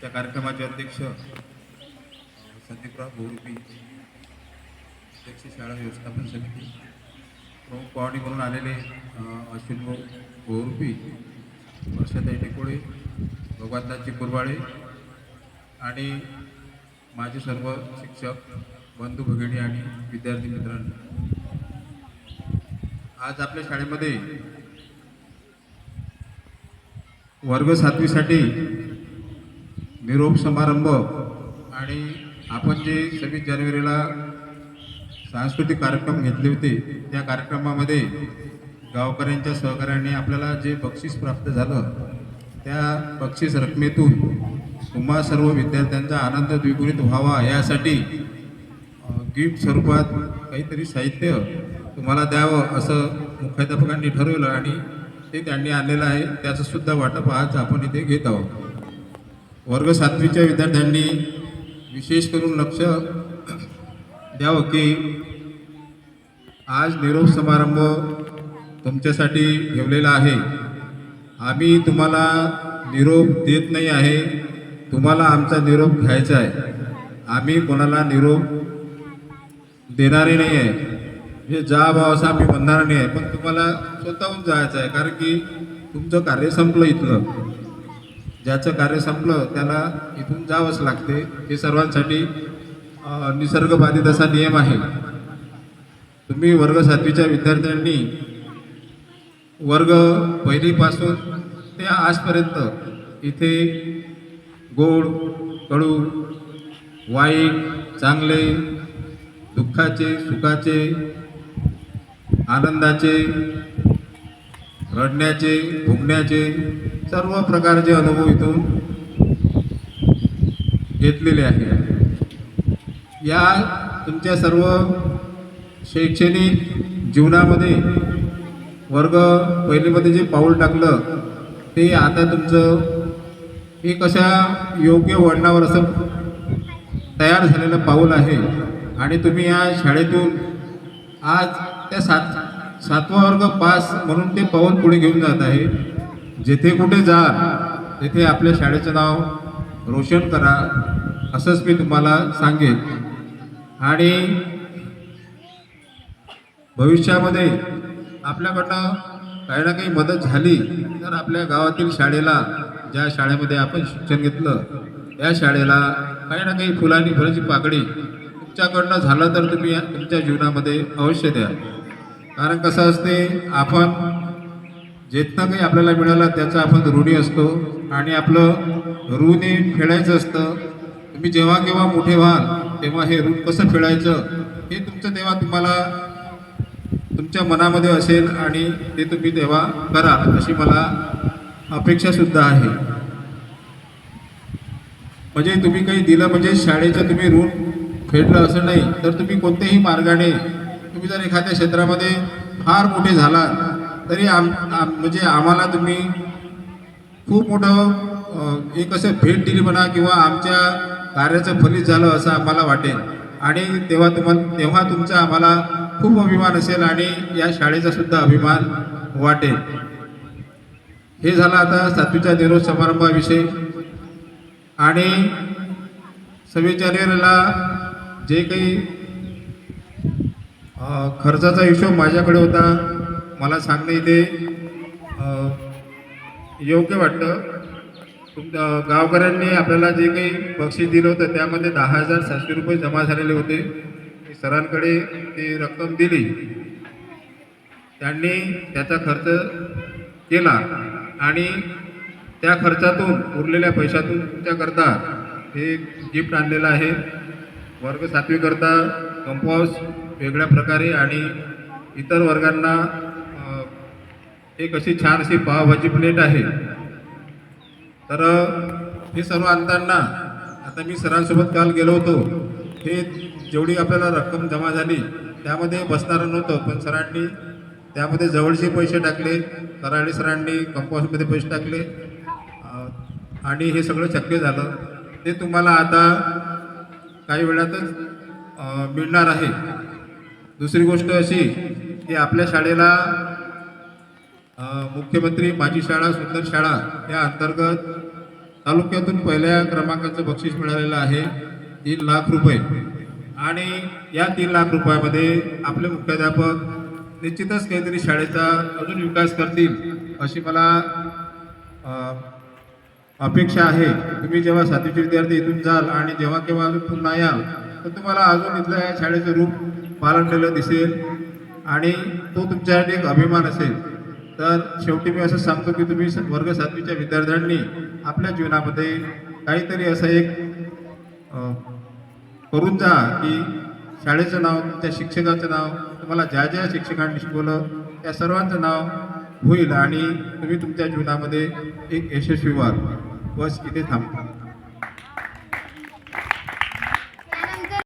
त्या कार्यक्रमाचे अध्यक्ष संदीपराव गोरुपी अध्यक्ष शाळा व्यवस्थापन समिती प्रमुख पाहुणे म्हणून आलेले अश्विन भाऊ गोरुपी वर्षाताई टेकोळे भगवानदासजी कुरवाळे आणि माझे सर्व शिक्षक बंधू भगिनी आणि विद्यार्थी मित्रांनो. आज आपल्या शाळेमध्ये वर्ग सातवीसाठी निरोप समारंभ आणि आपण जे सव्वीस जानेवारीला सांस्कृतिक कार्यक्रम घेतले होते त्या कार्यक्रमामध्ये गावकऱ्यांच्या सहकार्याने आपल्याला जे बक्षीस प्राप्त झालं त्या बक्षीस रकमेतून तुम्हा सर्व विद्यार्थ्यांचा आनंद द्विगुणित व्हावा यासाठी गिफ्ट स्वरूपात काहीतरी साहित्य तुम्हाला द्यावं असं मुख्याध्यापकांनी ठरवलं आणि ते त्यांनी आणलेलं आहे. त्याचंसुद्धा वाटप आज आपण इथे घेत आहोत. वर्ग सातवीच्या विद्यार्थ्यांनी विशेष करून लक्ष द्यावं की आज निरोप समारंभ तुमच्यासाठी ठेवलेला आहे. आम्ही तुम्हाला निरोप देत नाही आहे. तुम्हाला आमचा निरोप घ्यायचा आहे. आम्ही कोणाला निरोप देणारे नाही आहे. हे जा भाव असं आम्ही म्हणणार नाही आहे. पण तुम्हाला स्वतःहून जायचं आहे. कारण की तुमचं कार्य संपलं इथलं. ज्याचं कार्य संपलं त्याला इथून जावंच लागते. हे सर्वांसाठी निसर्गबाधित असा नियम आहे. तुम्ही वर्ग सातवीच्या विद्यार्थ्यांनी वर्ग पहिलीपासून ते आजपर्यंत इथे गोड कडू वाईट चांगले दुःखाचे सुखाचे आनंदाचे रडण्याचे भुगण्याचे सर्व प्रकारचे अनुभव इथून घेतलेले आहे. या तुमच्या सर्व शैक्षणिक जीवनामध्ये वर्ग पहिलीमध्ये जे पाऊल टाकलं ते आता तुमचं हे कशा योग्य वळणावर असं तयार झालेलं पाऊल आहे. आणि तुम्ही या शाळेतून आज त्या सात सातवा वर्ग पास म्हणून ते पाऊल पुढे घेऊन जात आहे. जेथे कुठे जा तेथे आपल्या शाळेचं नाव रोशन करा असंच मी तुम्हाला सांगेन. आणि भविष्यामध्ये आपल्याकडनं काही ना काही मदत झाली तर आपल्या गावातील शाळेला ज्या शाळेमध्ये आपण शिक्षण घेतलं त्या शाळेला काही ना काही फुलांनी फुलाची पाकळी तुमच्याकडनं झालं तर तुम्ही तुमच्या जीवनामध्ये अवश्य द्या. कारण कसं असते आपण जेथनं काही आपल्याला मिळालं त्याचा आपण ऋणी असतो. आणि आपलं ऋण फेडायचं असतं तुम्ही जेव्हा केव्हा मोठे व्हाल तेव्हा हे ऋण कसं फेडायचं हे तुमचं तेव्हा तुम्हाला तुमच्या मनामध्ये असेल आणि ते तुम्ही तेव्हा कराल अशी मला अपेक्षासुद्धा आहे. म्हणजे तुम्ही काही दिलं म्हणजे शाळेचं तुम्ही ऋण फेडलं असं नाही तर तुम्ही कोणत्याही मार्गाने तुम्ही जर एखाद्या क्षेत्रामध्ये फार मोठे झाला तरी आम आम- म्हणजे आम्हाला तुम्ही खूप मोठं एक असं भेट दिली म्हणा किंवा आमच्या कार्याचं फलित झालं असं आम्हाला वाटेल. आणि तेव्हा तुम्हाला तेव्हा तुमचा आम्हाला खूप अभिमान असेल आणि या शाळेचा सुद्धा अभिमान वाटेल. हे झालं आता सातवीच्या निरोध समारंभाविषयी. आणि सव्वीस जानेवारीला जे काही खर्चाचा हिशोब माझ्याकडे होता मला सांगणं इथे योग्य वाटतं. तुमच्या गावकऱ्यांनी आपल्याला जे काही बक्षीस दिलं होतं त्यामध्ये दहा हजार सातशे रुपये जमा झालेले होते. सरांकडे ती रक्कम दिली. त्यांनी त्याचा खर्च केला आणि त्या खर्चातून उरलेल्या पैशातून तुमच्याकरता हे गिफ्ट आणलेलं आहे. वर्ग सातवीकरता कंपाऊस वेगळ्या प्रकारे आणि इतर वर्गांना एक अशी छान अशी पावभाजी प्लेट आहे. तर हे सर्व आणताना आता मी सरांसोबत काल गेलो होतो. हे जेवढी आपल्याला रक्कम जमा झाली त्यामध्ये बसणारं नव्हतं पण सरांनी त्यामध्ये जवळचे पैसे टाकले कराडी सरांनी कंपाऊंडमध्ये पैसे टाकले. आणि हे सगळं शक्य झालं. ते तुम्हाला आता काही वेळातच मिळणार आहे. दुसरी गोष्ट अशी की आपल्या शाळेला मुख्यमंत्री माझी शाळा सुंदर शाळा या अंतर्गत तालुक्यातून पहिल्या क्रमांकाचं बक्षीस मिळालेलं आहे तीन लाख रुपये. आणि या तीन लाख रुपयामध्ये आपले मुख्याध्यापक निश्चितच काहीतरी शाळेचा अजून विकास करतील अशी मला अपेक्षा आहे. तुम्ही जेव्हा सातवीचे विद्यार्थी इथून जाल आणि जेव्हा केव्हा अजून पुन्हा याल तर तुम्हाला अजून इथल्या या शाळेचं रूप पालटलेलं दिसेल आणि तो तुमच्यासाठी एक अभिमान असेल. तर शेवटी मी असं सांगतो की तुम्ही वर्ग सातवीच्या विद्यार्थ्यांनी आपल्या जीवनामध्ये काहीतरी असं एक करून जा की शाळेचं नाव त्या शिक्षकाचं नाव तुम्हाला ज्या ज्या शिक्षकांनी शिकवलं त्या सर्वांचं नाव होईल आणि तुम्ही तुमच्या जीवनामध्ये एक यशस्वी व्हाल. बस इथे थांबता.